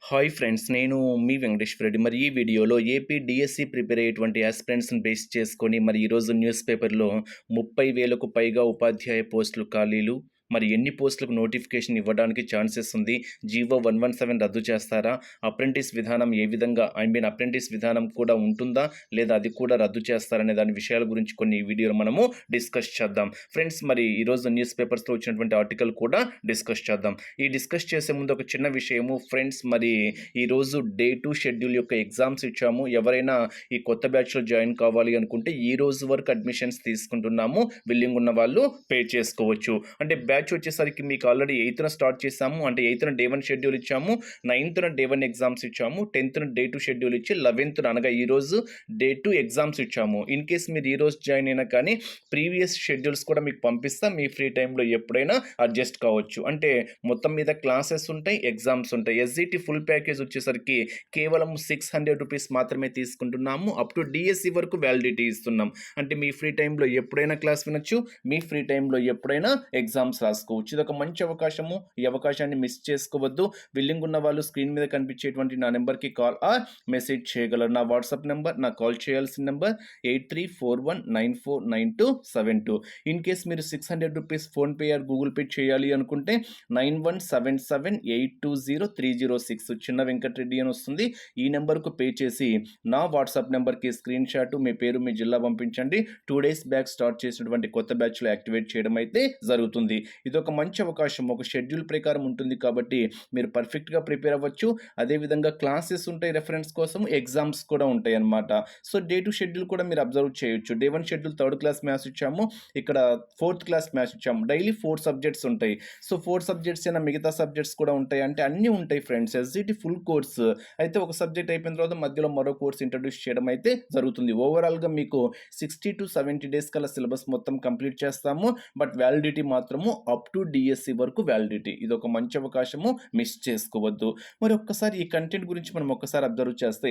Hi friends నేను మీ వెంకటేశ్వర రెడ్డి మరి ఈ వీడియోలో ఏపీ డిఎస్సి ప్రిపేర్ అయ్యేటువంటి ఆస్పిరెంట్స్ని బేస్ చేసుకొని మరి ఈరోజు న్యూస్ పేపర్లో ముప్పై వేలకు పైగా ఉపాధ్యాయ పోస్టులు ఖాళీలు మరి ఎన్ని పోస్టులకు నోటిఫికేషన్ ఇవ్వడానికి ఛాన్సెస్ ఉంది? జీవో వన్ వన్ సెవెన్ రద్దు చేస్తారా? అప్రెంటిస్ విధానం ఏ విధంగా ఐ మీన్ అప్రెంటిస్ విధానం కూడా ఉంటుందా? లేదా అది కూడా రద్దు చేస్తారనే దాని విషయాల గురించి కొన్ని వీడియోలు మనము డిస్కస్ చేద్దాం. ఫ్రెండ్స్ మరి ఈరోజు న్యూస్ పేపర్స్లో వచ్చినటువంటి ఆర్టికల్ కూడా డిస్కస్ చేద్దాం. ఈ డిస్కస్ చేసే ముందు ఒక చిన్న విషయము. ఫ్రెండ్స్ మరి ఈరోజు డే టు షెడ్యూల్ యొక్క ఎగ్జామ్స్ ఇచ్చాము. ఎవరైనా ఈ కొత్త బ్యాచ్లో జాయిన్ కావాలి అనుకుంటే ఈ రోజు వరకు అడ్మిషన్స్ తీసుకుంటున్నాము. విల్లింగ్ ఉన్న వాళ్ళు పే చేసుకోవచ్చు. అంటే బ్యాచ్ వచ్చేసరికి మీకు ఆల్రెడీ ఎయిత్న స్టార్ట్ చేసాము అంటే ఎయిత్న డే వన్ షెడ్యూల్ ఇచ్చాము. నైన్త్న డే వన్ ఎగ్జామ్స్ ఇచ్చాము. టెన్త్న డే టూ షెడ్యూల్ ఇచ్చి లెవెన్త్న అనగా ఈ రోజు డే టూ ఎగ్జామ్స్ ఇచ్చాము. ఇన్ కేస్ మీరు ఈ రోజు జాయిన్ అయినా కానీ ప్రీవియస్ షెడ్యూల్స్ కూడా మీకు పంపిస్తాం. మీ ఫ్రీ టైంలో ఎప్పుడైనా అడ్జస్ట్ కావచ్చు. అంటే మొత్తం మీద క్లాసెస్ ఉంటాయి ఎగ్జామ్స్ ఉంటాయి. ఎస్జిటి ఫుల్ ప్యాకేజ్ వచ్చేసరికి కేవలం సిక్స్ హండ్రెడ్ రూపీస్ మాత్రమే తీసుకుంటున్నాము. అప్ టు డిఎస్సి వరకు వ్యాలిడిటీ ఇస్తున్నాం. అంటే మీ ఫ్రీ టైంలో ఎప్పుడైనా క్లాస్ వినొచ్చు. మీ ఫ్రీ టైంలో ఎప్పుడైనా ఎగ్జామ్స్ రాసుకోవచ్చు ఇది ఒక మంచి అవకాశము. ఈ అవకాశాన్ని మిస్ చేసుకోవద్దు. విల్లింగ్ ఉన్న వాళ్ళు స్క్రీన్ మీద కనిపించేటువంటి నా నెంబర్కి కాల్ ఆర్ మెసేజ్ చేయగలరు. నా వాట్సాప్ నెంబర్ నా కాల్ చేయాల్సిన number eight three four one nine four nine two seven two. In case మీరు six hundred rupees PhonePe or Google Pay చేయాలి అనుకుంటే nine one seven seven eight two zero three zero six చిన్న వెంకటరెడ్డి అని వస్తుంది. ఈ నెంబర్కు pay చేసి నా వాట్సాప్ నెంబర్కి స్క్రీన్ షాట్ మీ పేరు మీ జిల్లా పంపించండి. టూ డేస్ బ్యాక్ స్టార్ట్ చేసినటువంటి కొత్త బ్యాచ్లో యాక్టివేట్ చేయడం అయితే జరుగుతుంది. ఇది ఒక మంచి అవకాశం. ఒక షెడ్యూల్ ప్రకారం ఉంటుంది కాబట్టి మీరు పర్ఫెక్ట్గా ప్రిపేర్ అవ్వచ్చు. అదేవిధంగా క్లాసెస్ ఉంటాయి రెఫరెన్స్ కోసం ఎగ్జామ్స్ కూడా ఉంటాయి అన్నమాట. సో డే టు షెడ్యూల్ కూడా మీరు అబ్జర్వ్ చేయొచ్చు. Day one schedule third class maths ఇచ్చాము. ఇక్కడ ఫోర్త్ క్లాస్ మ్యాథ్స్ ఇచ్చాము. డైలీ ఫోర్ సబ్జెక్ట్స్ ఉంటాయి. సో ఫోర్ సబ్జెక్ట్స్ అయినా మిగతా సబ్జెక్ట్స్ కూడా ఉంటాయి. అంటే అన్నీ ఉంటాయి ఫ్రెండ్స్. SGT full course. అయితే ఒక సబ్జెక్ట్ అయిపోయిన తర్వాత మధ్యలో మరో కోర్స్ ఇంట్రడ్యూస్ చేయడం అయితే జరుగుతుంది. ఓవరాల్గా మీకు సిక్స్టీ టు సెవెంటీ డేస్ కల్లా సిలబస్ మొత్తం కంప్లీట్ చేస్తాము. బట్ వ్యాలిడిటీ మాత్రము అప్ టు డిఎస్సి వరకు వ్యాలిడిటీ ఇది ఒక మంచి అవకాశము మిస్ చేసుకోవద్దు. మరి ఒక్కసారి ఈ కంటెంట్ గురించి మనం ఒక్కసారి అబ్జర్వ్ చేస్తే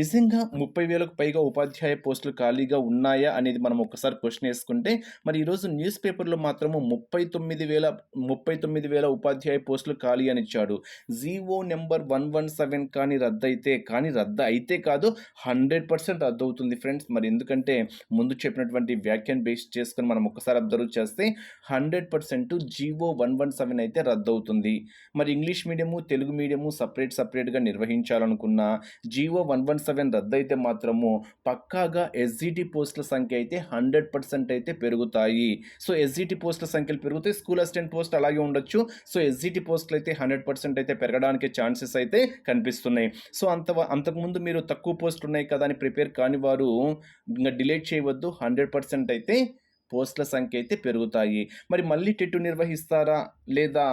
నిజంగా ముప్పై వేలకు పైగా ఉపాధ్యాయ పోస్టులు ఖాళీగా ఉన్నాయా అనేది మనం ఒక్కసారి క్వశ్చన్ వేసుకుంటే మరి ఈరోజు న్యూస్ పేపర్లో మాత్రము ముప్పై తొమ్మిది వేల ముప్పై తొమ్మిది వేల ఉపాధ్యాయ పోస్టులు ఖాళీ అని ఇచ్చాడు. GO number one one seven కానీ రద్దయితే కానీ రద్దు అయితే కాదు హండ్రెడ్ పర్సెంట్ రద్దు అవుతుంది ఫ్రెండ్స్. మరి ఎందుకంటే ముందు చెప్పినటువంటి వ్యాఖ్యను బేస్ చేసుకొని మనం ఒకసారి అబ్జర్వ్ చేస్తే hundred percent GO one one seven అయితే రద్దవుతుంది. మరి English medium Telugu medium separate సపరేట్గా నిర్వహించాలనుకున్నా జీవో వన్ వన్ సెవెన్ రద్దయితే మాత్రము పక్కాగా ఎస్జిటి పోస్టుల సంఖ్య అయితే హండ్రెడ్ పర్సెంట్ అయితే పెరుగుతాయి. సో ఎస్జిటి పోస్టుల సంఖ్యలు పెరుగుతాయి స్కూల్ అసిస్టెంట్ పోస్ట్ అలాగే ఉండొచ్చు. సో ఎస్జిటి పోస్టులు అయితే హండ్రెడ్ పర్సెంట్ అయితే పెరగడానికి ఛాన్సెస్ అయితే కనిపిస్తున్నాయి. సో అంత అంతకుముందు మీరు తక్కువ పోస్టులు ఉన్నాయి కదా అని ప్రిపేర్ కాని వారు ఇంకా డిలేట్ చేయవద్దు. హండ్రెడ్ పర్సెంట్ అయితే పోస్టుల సంఖ్య అయితే పెరుగుతాయి. మరి మళ్ళీ టెట్టు నిర్వహిస్తారా? లేదా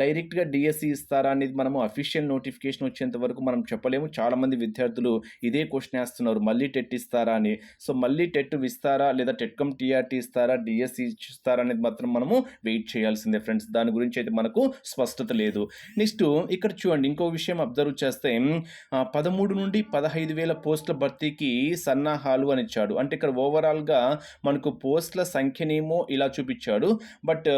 డైరెక్ట్గా డిఎస్సి ఇస్తారా అనేది మనము అఫీషియల్ నోటిఫికేషన్ వచ్చేంత వరకు మనం చెప్పలేము. చాలామంది విద్యార్థులు ఇదే క్వశ్చన్ వేస్తున్నారు. మళ్ళీ టెట్ ఇస్తారా అని. సో మళ్ళీ టెట్ ఇస్తారా లేదా టెట్కమ్ టీఆర్టీ ఇస్తారా? డిఎస్సి ఇస్తారా అనేది మాత్రం మనము వెయిట్ చేయాల్సిందే ఫ్రెండ్స్. దాని గురించి అయితే మనకు స్పష్టత లేదు. నెక్స్ట్ ఇక్కడ చూడండి. ఇంకో విషయం అబ్జర్వ్ చేస్తే పదమూడు నుండి పదహైదు వేల పోస్టుల భర్తీకి సన్నాహాలు అని ఇచ్చాడు. అంటే ఇక్కడ ఓవరాల్గా మనకు పోస్టుల సంఖ్యనేమో ఇలా చూపించాడు. బట్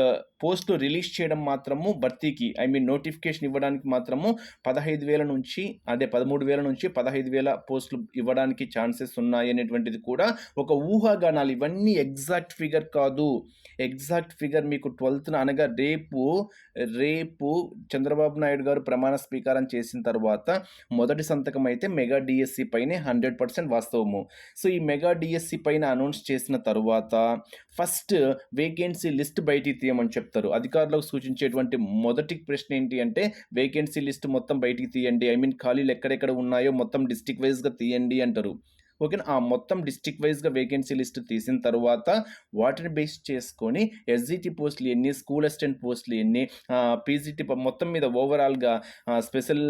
పోస్టులు రిలీజ్ చేయడం మాత్రము భర్తీకి ఐ మీన్ నోటిఫికేషన్ ఇవ్వడానికి మాత్రము పదహైదు వేల నుంచి అదే పదమూడు వేల నుంచి పదహైదు వేల పోస్టులు ఇవ్వడానికి ఛాన్సెస్ ఉన్నాయి అనేటువంటిది కూడా ఒక ఊహాగానాలు. ఇవన్నీ ఎగ్జాక్ట్ ఫిగర్ కాదు. ఎగ్జాక్ట్ ఫిగర్ మీకు ట్వెల్త్న అనగా రేపు రేపు చంద్రబాబు నాయుడు గారు ప్రమాణ స్వీకారం చేసిన తర్వాత మొదటి సంతకం అయితే మెగా డిఎస్సి పైనే హండ్రెడ్ పర్సెంట్ వాస్తవము. సో ఈ మెగా డిఎస్సి పైన అనౌన్స్ చేసిన తర్వాత ఫస్ట్ వేకెన్సీ లిస్ట్ బయటికి తీయమని చెప్తారు. అధికారులకు సూచించేటువంటి మొదటి ప్రశ్న ఏంటి అంటే వేకెన్సీ లిస్ట్ మొత్తం బయటికి తీయండి. ఐ మీన్ ఖాళీలు ఎక్కడెక్కడ ఉన్నాయో మొత్తం డిస్టిక్ వైజ్గా తీయండి అంటారు. ఓకేనా? ఆ మొత్తం డిస్టిక్ వైజ్గా వేకెన్సీ లిస్ట్ తీసిన తర్వాత వాటిని బేస్ చేసుకొని ఎస్జిటి పోస్టులు ఎన్ని స్కూల్ అసిస్టెంట్ పోస్టులు ఎన్ని పీజీటీ మొత్తం మీద ఓవరాల్గా స్పెషల్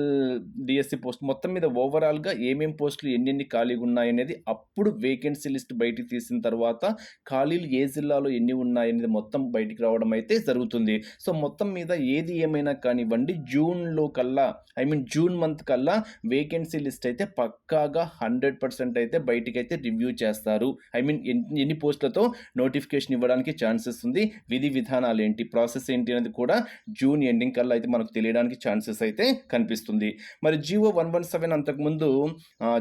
డిఎస్సి పోస్ట్ మొత్తం మీద ఓవరాల్గా ఏమేం పోస్టులు ఎన్నెన్ని ఖాళీగా ఉన్నాయనేది అప్పుడు వేకెన్సీ లిస్ట్ బయటికి తీసిన తర్వాత ఖాళీలు ఏ జిల్లాలో ఎన్ని ఉన్నాయనేది మొత్తం బయటికి రావడం అయితే జరుగుతుంది. సో మొత్తం మీద ఏది ఏమైనా కానివ్వండి జూన్లో కల్లా ఐ మీన్ జూన్ మంత్ కల్లా వేకెన్సీ లిస్ట్ అయితే పక్కాగా హండ్రెడ్ పర్సెంట్ అయితే అయితే బయటికైతే రివ్యూ చేస్తారు. ఐ మీన్ ఎన్ని పోస్టులతో నోటిఫికేషన్ ఇవ్వడానికి ఛాన్సెస్ ఉంది విధి విధానాలు ఏంటి ప్రాసెస్ ఏంటి అనేది కూడా జూన్ ఎండింగ్ కల్లా అయితే మనకు తెలియడానికి ఛాన్సెస్ అయితే కనిపిస్తుంది. మరి జియో వన్ వన్ సెవెన్ అంతకుముందు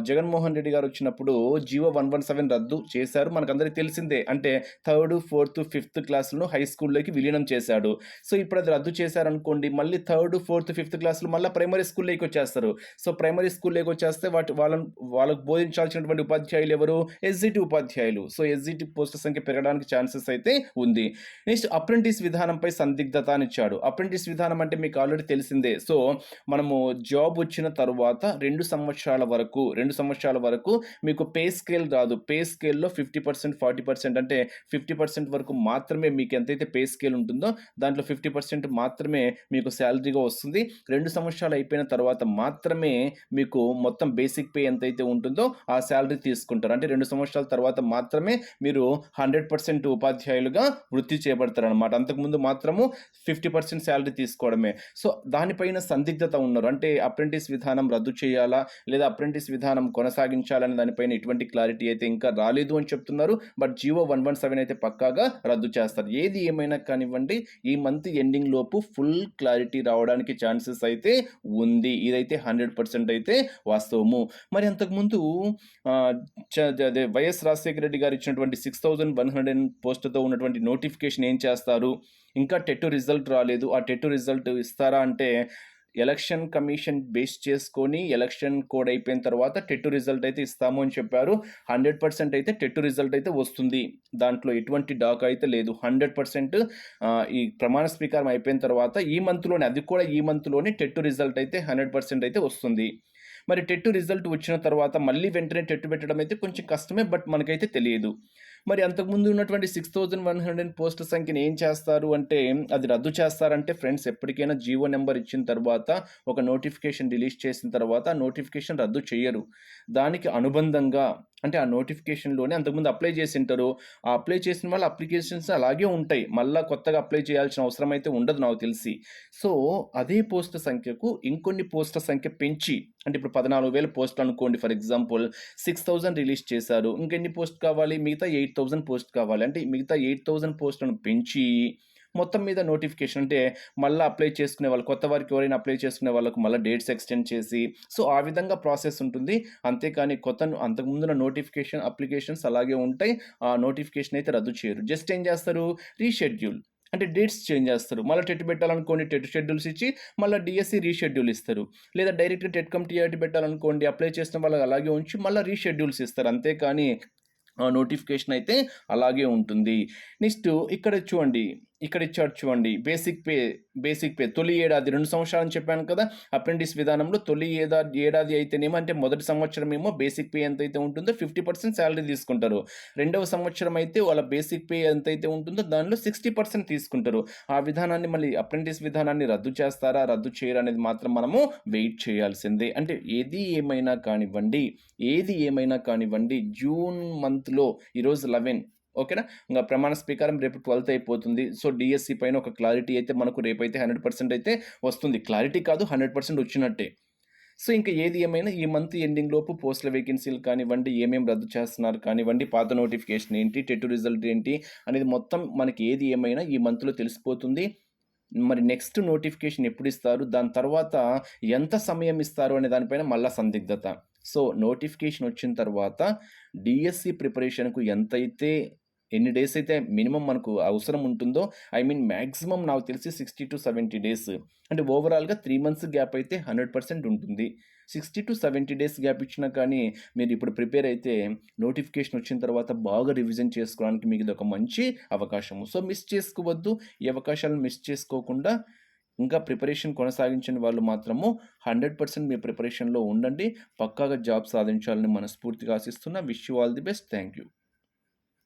జగన్మోహన్ రెడ్డి గారు వచ్చినప్పుడు జియో వన్ వన్ సెవెన్ రద్దు చేశారు. మనకందరికీ తెలిసిందే అంటే థర్డ్ ఫోర్త్ ఫిఫ్త్ క్లాసులను హై స్కూల్లోకి విలీనం చేశాడు. సో ఇప్పుడు అది రద్దు చేశారనుకోండి మళ్ళీ థర్డ్ ఫోర్త్ ఫిఫ్త్ క్లాసులు మళ్ళీ ప్రైమరీ స్కూల్లోకి వచ్చేస్తారు. సో ప్రైమరీ స్కూల్లోకి వచ్చేస్తే వాటి వాళ్ళని వాళ్ళకు బోధించాల్సినటువంటి ఉపాధ్యాయులు ఎవరు ఎస్జిటి ఉపాధ్యాయులు. సో ఎస్జిటి పోస్టుల సంఖ్య పెరగడానికి ఛాన్సెస్ అయితే ఉంది. నెక్స్ట్ అప్రెంటిస్ విధానంపై సందిగ్ధత అని ఇచ్చాడు. అప్రెంటిస్ విధానం అంటే మీకు ఆల్రెడీ తెలిసిందే. సో మనము జాబ్ వచ్చిన తర్వాత రెండు సంవత్సరాల వరకు రెండు సంవత్సరాల వరకు మీకు పే స్కేల్ రాదు. పే స్కేల్లో ఫిఫ్టీ పర్సెంట్ ఫార్టీ పర్సెంట్ అంటే ఫిఫ్టీ పర్సెంట్ వరకు మాత్రమే మీకు ఎంతైతే పే స్కేల్ ఉంటుందో దాంట్లో ఫిఫ్టీ పర్సెంట్ మాత్రమే మీకు శాలరీగా వస్తుంది. రెండు సంవత్సరాలు అయిపోయిన తర్వాత మాత్రమే మీకు మొత్తం బేసిక్ పే ఎంతైతే ఉంటుందో ఆ శాలరీ తీసుకుంటారు. అంటే రెండు సంవత్సరాల తర్వాత మాత్రమే మీరు హండ్రెడ్ పర్సెంట్ ఉపాధ్యాయులుగా వృత్తి చేపడతారు అనమాట అంతకుముందు మాత్రము ఫిఫ్టీ పర్సెంట్ శాలరీ తీసుకోవడమే. సో దానిపైన సందిగ్ధత ఉన్నారు అంటే అప్రెంటిస్ విధానం రద్దు చేయాలా? లేదా అప్రెంటిస్ విధానం కొనసాగించాలనే దానిపైన ఎటువంటి క్లారిటీ అయితే ఇంకా రాలేదు అని చెప్తున్నారు. But GO one one seven అయితే పక్కాగా రద్దు చేస్తారు. ఏది ఏమైనా కానివ్వండి ఈ మంత్ ఎండింగ్ లోపు ఫుల్ క్లారిటీ రావడానికి ఛాన్సెస్ అయితే ఉంది. ఇదైతే హండ్రెడ్ పర్సెంట్ అయితే వాస్తవము. మరి అంతకుముందు ఆ, వైఎస్ రాజశేఖర రెడ్డి గారు ఇచ్చినటువంటి సిక్స్ థౌజండ్ వన్ హండ్రెడ్ పోస్టుతో ఉన్నటువంటి నోటిఫికేషన్ ఏం చేస్తారు? ఇంకా టెట్ రిజల్ట్ రాలేదు. ఆ టెట్ రిజల్ట్ ఇస్తారా అంటే ఎలక్షన్ కమిషన్ బేస్ చేసుకొని ఎలక్షన్ కోడ్ అయిపోయిన తర్వాత టెట్ రిజల్ట్ అయితే ఇస్తాము అని చెప్పారు. హండ్రెడ్ పర్సెంట్ అయితే టెట్ రిజల్ట్ అయితే వస్తుంది. దాంట్లో ఎటువంటి డాక్ అయితే లేదు. హండ్రెడ్ పర్సెంట్ ఈ ప్రమాణ స్వీకారం అయిపోయిన తర్వాత ఈ మంత్లోనే అది కూడా ఈ మంత్లోనే టెట్ రిజల్ట్ అయితే హండ్రెడ్ పర్సెంట్ అయితే వస్తుంది. మరి టెట్ రిజల్ట్ వచ్చిన తర్వాత మళ్ళీ వెంటనే టెట్ పెట్టడం అయితే కొంచెం కష్టమే బట్ మనకైతే తెలియదు. మరి అంతకుముందు ఉన్నటువంటి six thousand one hundred post సంఖ్యను ఏం చేస్తారు అంటే అది రద్దు చేస్తారంటే ఫ్రెండ్స్ ఎప్పటికైనా జీవో నెంబర్ ఇచ్చిన తర్వాత ఒక నోటిఫికేషన్ రిలీజ్ చేసిన తర్వాత ఆ నోటిఫికేషన్ రద్దు చేయరు. దానికి అనుబంధంగా అంటే ఆ నోటిఫికేషన్లోనే అంతకుముందు అప్లై చేసి ఉంటారు ఆ అప్లై చేసిన వాళ్ళ అప్లికేషన్స్ అలాగే ఉంటాయి. మళ్ళీ కొత్తగా అప్లై చేయాల్సిన అవసరం అయితే ఉండదు నాకు తెలిసి. సో అదే పోస్ట్ సంఖ్యకు ఇంకొన్ని పోస్టుల సంఖ్య పెంచి అంటే ఇప్పుడు పద్నాలుగు వేల పోస్టులు అనుకోండి for example six thousand release చేశారు. ఇంకెన్ని పోస్ట్ కావాలి? మిగతా ఎయిట్ థౌజండ్ పోస్ట్ కావాలి. అంటే మిగతా ఎయిట్ థౌజండ్ పోస్టులను పెంచి మొత్తం మీద నోటిఫికేషన్ అంటే మళ్ళీ అప్లై చేసుకునే వాళ్ళు కొత్త వారికి ఎవరైనా అప్లై చేసుకునే వాళ్ళకు మళ్ళీ డేట్స్ ఎక్స్టెండ్ చేసి సో ఆ విధంగా ప్రాసెస్ ఉంటుంది. అంతేకాని కొత్త అంతకుముందున నోటిఫికేషన్ అప్లికేషన్స్ అలాగే ఉంటాయి. ఆ నోటిఫికేషన్ అయితే రద్దు చేయరు. జస్ట్ ఏం చేస్తారు? రీషెడ్యూల్. అంటే డేట్స్ చేంజ్ చేస్తారు. మళ్ళీ టెట్ పెట్టాలనుకోండి టెట్ షెడ్యూల్స్ ఇచ్చి మళ్ళీ డిఎస్సి రీషెడ్యూల్ ఇస్తారు. లేదా డైరెక్ట్గా టెట్ కమ్ టీఆర్టీ పెట్టాలనుకోండి అప్లై చేసిన వాళ్ళకి అలాగే ఉంచి మళ్ళీ రీషెడ్యూల్స్ ఇస్తారు. అంతేకాని ఆ నోటిఫికేషన్ అయితే అలాగే ఉంటుంది. నెక్స్ట్ ఇక్కడ చూడండి. ఇక్కడ ఇచ్చాడు చూడండి. Basic pay basic pay. తొలి ఏడాది రెండు సంవత్సరాలు చెప్పాను కదా అప్రెంటిస్ విధానంలో తొలి ఏడాది ఏడాది అయితేనేమో అంటే మొదటి సంవత్సరం ఏమో బేసిక్ పే ఎంత అయితే ఉంటుందో ఫిఫ్టీ పర్సెంట్ శాలరీ తీసుకుంటారు. రెండవ సంవత్సరం అయితే వాళ్ళ బేసిక్ పే ఎంత అయితే ఉంటుందో దానిలో సిక్స్టీ పర్సెంట్ తీసుకుంటారు. ఆ విధానాన్ని మళ్ళీ అప్రెంటిస్ విధానాన్ని రద్దు చేస్తారా రద్దు చేయరా అనేది మాత్రం మనము వెయిట్ చేయాల్సిందే. అంటే ఏది ఏమైనా కానివ్వండి ఏది ఏమైనా కానివ్వండి జూన్ మంత్లో ఈరోజు లెవెన్ ఓకేనా? ఇంకా ప్రమాణ స్వీకారం రేపు ట్వెల్త్ అయిపోతుంది. సో డిఎస్సి పైన ఒక క్లారిటీ అయితే మనకు రేపైతే హండ్రెడ్ పర్సెంట్ అయితే వస్తుంది. క్లారిటీ కాదు హండ్రెడ్ పర్సెంట్ వచ్చినట్టే. సో ఇంకా ఏది ఏమైనా ఈ మంత్ ఎండింగ్ లోపు పోస్టుల వేకెన్సీలు కానివ్వండి ఏమేమి రద్దు చేస్తున్నారు కానివ్వండి పాత నోటిఫికేషన్ ఏంటి టెట్ రిజల్ట్ ఏంటి అనేది మొత్తం మనకి ఏది ఏమైనా ఈ మంత్లో తెలిసిపోతుంది. మరి నెక్స్ట్ నోటిఫికేషన్ ఎప్పుడు ఇస్తారు దాని తర్వాత ఎంత సమయం ఇస్తారు అనే దానిపైన మళ్ళా సందిగ్ధత. సో నోటిఫికేషన్ వచ్చిన తర్వాత డిఎస్సి ప్రిపరేషన్కు ఎంతైతే ఎన్ని డేస్ అయితే మినిమం మనకు అవసరం ఉంటుందో ఐ మీన్ మ్యాక్సిమం నాకు తెలిసి సిక్స్టీ టు సెవెంటీ డేస్. అంటే ఓవరాల్గా త్రీ మంత్స్ గ్యాప్ అయితే హండ్రెడ్ పర్సెంట్ ఉంటుంది. Sixty to seventy days gap ఇచ్చినా కానీ మీరు ఇప్పుడు ప్రిపేర్ అయితే నోటిఫికేషన్ వచ్చిన తర్వాత బాగా రివిజన్ చేసుకోవడానికి మీకు ఇది ఒక మంచి అవకాశము. సో మిస్ చేసుకోవద్దు. ఈ అవకాశాలను మిస్ చేసుకోకుండా ఇంకా ప్రిపరేషన్ కొనసాగించిన వాళ్ళు మాత్రము హండ్రెడ్ పర్సెంట్ మీ ప్రిపరేషన్లో ఉండండి. పక్కాగా జాబ్ సాధించాలని మనస్ఫూర్తిగా ఆశిస్తున్నా. Wish you all the best. Thank you.